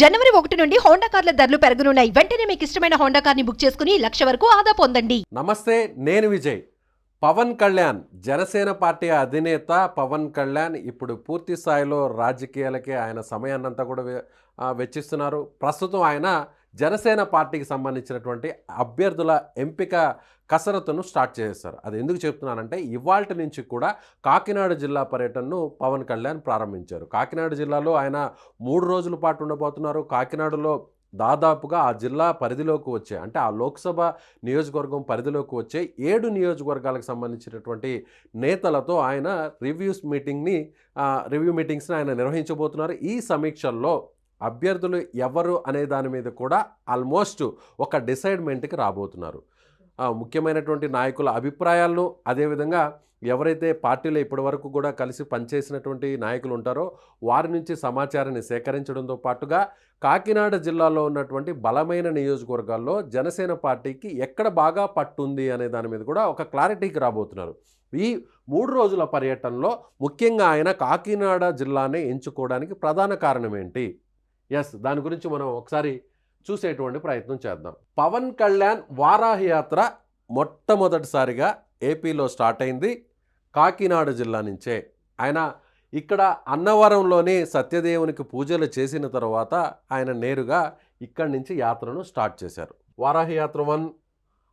జనవరి ఒకటి నుండి హోండా కార్ల ధరలు పెరగనున్నాయి. వెంటనే మీకు ఇష్టమైన హోండా కార్ని బుక్ చేసుకుని లక్ష వరకు ఆదా పొందండి. నమస్తే నేను విజయ్. పవన్ కళ్యాణ్ జనసేన పార్టీ అధినేత పవన్ కళ్యాణ్ ఇప్పుడు పూర్తి స్థాయిలో రాజకీయాలకే ఆయన సమయాన్నంతా కూడా వెచ్చిస్తున్నారు. ప్రస్తుతం ఆయన జనసేన పార్టీకి సంబంధించినటువంటి అభ్యర్థుల ఎంపిక కసరత్తును స్టార్ట్ చేస్తారు అది ఎందుకు చెప్తున్నానంటే ఇవాళ నుంచి కూడా కాకినాడ జిల్లా పర్యటనను పవన్ కళ్యాణ్ ప్రారంభించారు. కాకినాడ జిల్లాలో ఆయన మూడు రోజుల పాటు ఉండబోతున్నారు. కాకినాడలో దాదాపుగా ఆ జిల్లా పరిధిలోకి వచ్చే అంటే ఆ లోక్సభ నియోజకవర్గం పరిధిలోకి వచ్చే ఏడు నియోజకవర్గాలకు సంబంధించినటువంటి నేతలతో ఆయన రివ్యూస్ మీటింగ్ని రివ్యూ మీటింగ్స్ని ఆయన నిర్వహించబోతున్నారు. ఈ సమీక్షల్లో అభ్యర్థులు ఎవరు అనే దాని మీద కూడా ఆల్మోస్ట్ ఒక డిసైడ్మెంట్కి రాబోతున్నారు. ముఖ్యమైనటువంటి నాయకుల అభిప్రాయాలను అదేవిధంగా ఎవరైతే పార్టీలో ఇప్పటివరకు కూడా కలిసి పనిచేసినటువంటి నాయకులు ఉంటారో వారి నుంచి సమాచారాన్ని సేకరించడంతో పాటుగా కాకినాడ జిల్లాలో ఉన్నటువంటి బలమైన నియోజకవర్గాల్లో జనసేన పార్టీకి ఎక్కడ బాగా పట్టుంది అనే దాని మీద కూడా ఒక క్లారిటీకి రాబోతున్నారు. ఈ మూడు రోజుల పర్యటనలో ముఖ్యంగా ఆయన కాకినాడ జిల్లానే ఎంచుకోవడానికి ప్రధాన కారణం ఏంటి? ఎస్ దాని గురించి మనం ఒకసారి చూసేటువంటి ప్రయత్నం చేద్దాం. పవన్ కళ్యాణ్ వారాహి యాత్ర మొట్టమొదటిసారిగా ఏపీలో స్టార్ట్ అయింది. కాకినాడ జిల్లా నుంచే. ఆయన ఇక్కడ అన్నవరంలోని సత్యదేవునికి పూజలు చేసిన తర్వాత ఆయన నేరుగా ఇక్కడి నుంచి యాత్రను స్టార్ట్ చేశారు. వారాహి యాత్ర వన్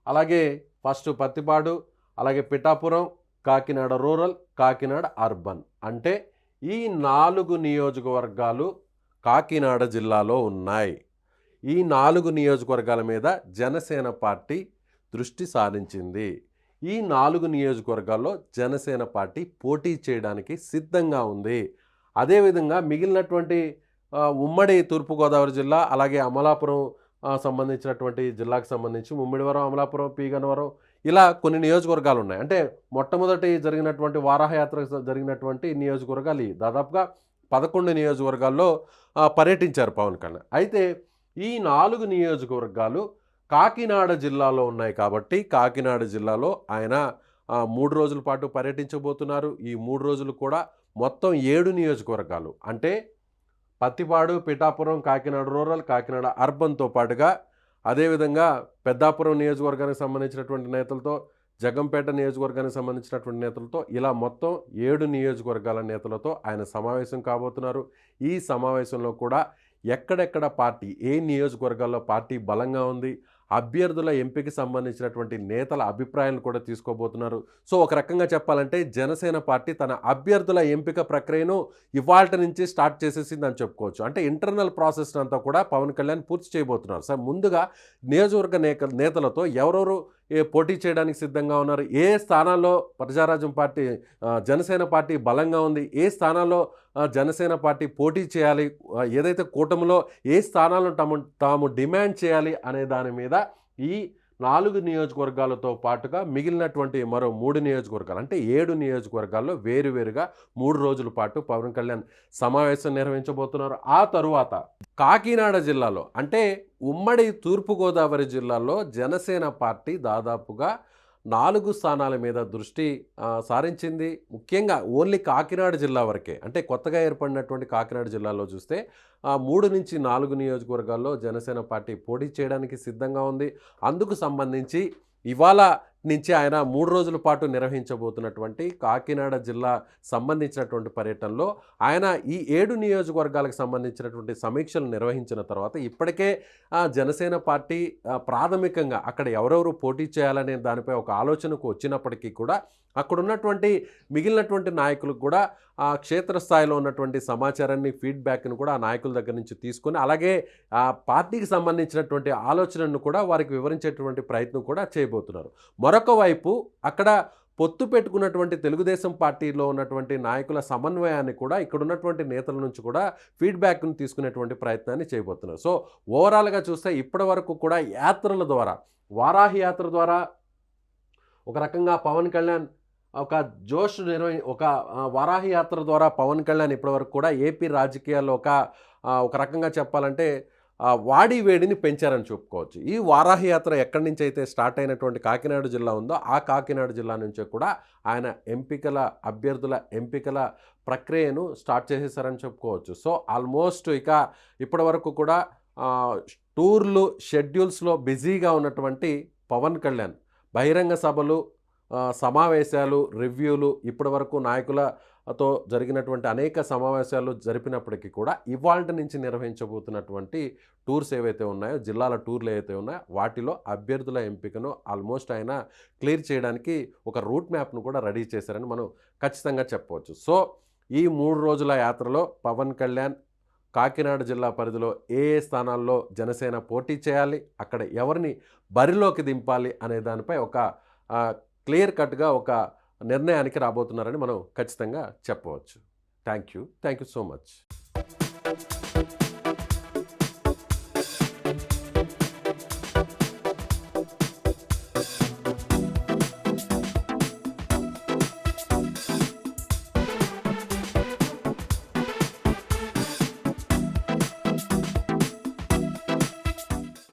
అలాగే ఫస్ట్ పత్తిపాడు అలాగే పిఠాపురం కాకినాడ రూరల్ కాకినాడ అర్బన్. అంటే ఈ నాలుగు నియోజకవర్గాలు కాకినాడ జిల్లాలో ఉన్నాయి. ఈ నాలుగు నియోజకవర్గాల మీద జనసేన పార్టీ దృష్టి సారించింది. ఈ నాలుగు నియోజకవర్గాల్లో జనసేన పార్టీ పోటీ చేయడానికి సిద్ధంగా ఉంది. అదేవిధంగా మిగిలినటువంటి ఉమ్మడి తూర్పుగోదావరి జిల్లా అలాగే అమలాపురం సంబంధించినటువంటి జిల్లాకు సంబంధించి ముమ్మిడివరం అమలాపురం పీగనవరం ఇలా కొన్ని నియోజకవర్గాలు ఉన్నాయి. అంటే మొట్టమొదటి జరిగినటువంటి వారాహయాత్ర జరిగినటువంటి నియోజకవర్గాలు దాదాపుగా పదకొండు నియోజకవర్గాల్లో పర్యటించారు పవన్ కళ్యాణ్. అయితే ఈ నాలుగు నియోజకవర్గాలు కాకినాడ జిల్లాలో ఉన్నాయి కాబట్టి కాకినాడ జిల్లాలో ఆయన మూడు రోజుల పాటు పర్యటించబోతున్నారు. ఈ మూడు రోజులు కూడా మొత్తం ఏడు నియోజకవర్గాలు. అంటే పత్తిపాడు పిఠాపురం కాకినాడ రూరల్ కాకినాడ అర్బన్తో పాటుగా అదేవిధంగా పెద్దాపురం నియోజకవర్గానికి సంబంధించినటువంటి నేతలతో జగంపేట నియోజకవర్గానికి సంబంధించినటువంటి నేతలతో ఇలా మొత్తం ఏడు నియోజకవర్గాల నేతలతో ఆయన సమావేశం కాబోతున్నారు. ఈ సమావేశంలో కూడా ఎక్కడెక్కడ పార్టీ ఏ నియోజకవర్గాల్లో పార్టీ బలంగా ఉంది అభ్యర్థుల ఎంపిక సంబంధించినటువంటి నేతల అభిప్రాయాలు కూడా తీసుకోబోతున్నారు. సో ఒక రకంగా చెప్పాలంటే జనసేన పార్టీ తన అభ్యర్థుల ఎంపిక ప్రక్రియను ఇవాళ నుంచి స్టార్ట్ చేసేసిందని చెప్పుకోవచ్చు. అంటే ఇంటర్నల్ ప్రాసెస్ అంతా కూడా పవన్ కళ్యాణ్ పూర్తి చేయబోతున్నారు. సార్ ముందుగా నియోజకవర్గ నేతలతో ఎవరెవరు పోటీ చేయడానికి సిద్ధంగా ఉన్నారు? ఏ స్థానాల్లో ప్రజారాజ్యం పార్టీ జనసేన పార్టీ బలంగా ఉంది? ఏ స్థానాల్లో జనసేన పార్టీ పోటీ చేయాలి? ఏదైతే కూటమిలో ఏ స్థానాలను తాము తాము డిమాండ్ చేయాలి అనే దాని మీద ఈ నాలుగు నియోజకవర్గాలతో పాటుగా మిగిలినటువంటి మరో మూడు నియోజకవర్గాలు అంటే ఏడు నియోజకవర్గాల్లో వేరువేరుగా మూడు రోజుల పాటు పవన్ కళ్యాణ్ సమావేశం నిర్వహించబోతున్నారు. ఆ తరువాత కాకినాడ జిల్లాలో అంటే ఉమ్మడి తూర్పుగోదావరి జిల్లాలో జనసేన పార్టీ దాదాపుగా నాలుగు స్థానాల మీద దృష్టి సారించింది. ముఖ్యంగా ఓన్లీ కాకినాడ జిల్లా వరకే అంటే కొత్తగా ఏర్పడినటువంటి కాకినాడ జిల్లాలో చూస్తే ఆ మూడు నుంచి నాలుగు నియోజకవర్గాల్లో జనసేన పార్టీ పోటీ చేయడానికి సిద్ధంగా ఉంది. అందుకు సంబంధించి ఇవాళ నుంచి ఆయన మూడు రోజుల పాటు నిర్వహించబోతున్నటువంటి కాకినాడ జిల్లా సంబంధించినటువంటి పర్యటనలో ఆయన ఈ ఏడు నియోజకవర్గాలకు సంబంధించినటువంటి సమీక్షలు నిర్వహించిన తర్వాత ఇప్పటికే జనసేన పార్టీ ప్రాథమికంగా అక్కడ ఎవరెవరు పోటీ చేయాలనే దానిపై ఒక ఆలోచనకు వచ్చినప్పటికీ కూడా అక్కడ ఉన్నటువంటి మిగిలినటువంటి నాయకులకు కూడా ఆ క్షేత్రస్థాయిలో ఉన్నటువంటి సమాచారాన్ని ఫీడ్బ్యాక్ను కూడా ఆ నాయకుల దగ్గర నుంచి తీసుకొని అలాగే ఆ పార్టీకి సంబంధించినటువంటి ఆలోచనను కూడా వారికి వివరించేటువంటి ప్రయత్నం కూడా చేయబోతున్నారు. మరొక వైపు అక్కడ పొత్తు పెట్టుకున్నటువంటి తెలుగుదేశం పార్టీలో ఉన్నటువంటి నాయకుల సమన్వయాన్ని కూడా ఇక్కడ ఉన్నటువంటి నేతల నుంచి కూడా ఫీడ్బ్యాక్ను తీసుకునేటువంటి ప్రయత్నాన్ని చేయబోతున్నారు. సో ఓవరాల్గా చూస్తే ఇప్పటి వరకు కూడా యాత్రల ద్వారా వారాహి యాత్ర ద్వారా ఒక రకంగా పవన్ కళ్యాణ్ ఒక జోష్ నిర్వహి ఒక వారాహి యాత్ర ద్వారా పవన్ కళ్యాణ్ ఇప్పటివరకు కూడా ఏపీ రాజకీయాల్లో ఒక ఒక రకంగా చెప్పాలంటే వాడి వేడిని పెంచారని చెప్పుకోవచ్చు. ఈ వారాహి యాత్ర ఎక్కడి నుంచి అయితే స్టార్ట్ అయినటువంటి కాకినాడ జిల్లా ఉందో ఆ కాకినాడ జిల్లా నుంచే కూడా ఆయన ఎంపికల అభ్యర్థుల ఎంపికల ప్రక్రియను స్టార్ట్ చేసేసారని చెప్పుకోవచ్చు. సో ఆల్మోస్ట్ ఇక ఇప్పటివరకు కూడా టూర్లు షెడ్యూల్స్లో బిజీగా ఉన్నటువంటి పవన్ కళ్యాణ్ బహిరంగ సభలు సమావేశాలు రివ్యూలు ఇప్పటి వరకు నాయకులతో జరిగినటువంటి అనేక సమావేశాలు జరిపినప్పటికీ కూడా ఇవాళ నుంచి నిర్వహించబోతున్నటువంటి టూర్స్ ఏవైతే ఉన్నాయో జిల్లాల టూర్లు ఏవైతే ఉన్నాయో వాటిలో అభ్యర్థుల ఎంపికను ఆల్మోస్ట్ ఆయన క్లియర్ చేయడానికి ఒక రూట్ మ్యాప్ను కూడా రెడీ చేశారని మనం ఖచ్చితంగా చెప్పవచ్చు. సో ఈ మూడు రోజుల యాత్రలో పవన్ కళ్యాణ్ కాకినాడ జిల్లా పరిధిలో ఏ ఏ స్థానాల్లో జనసేన పోటీ చేయాలి అక్కడ ఎవరిని బరిలోకి దింపాలి అనే దానిపై ఒక క్లియర్ కట్గా ఒక నిర్ణయానికి రాబోతున్నారని మనం ఖచ్చితంగా చెప్పవచ్చు. Thank you thank you so much.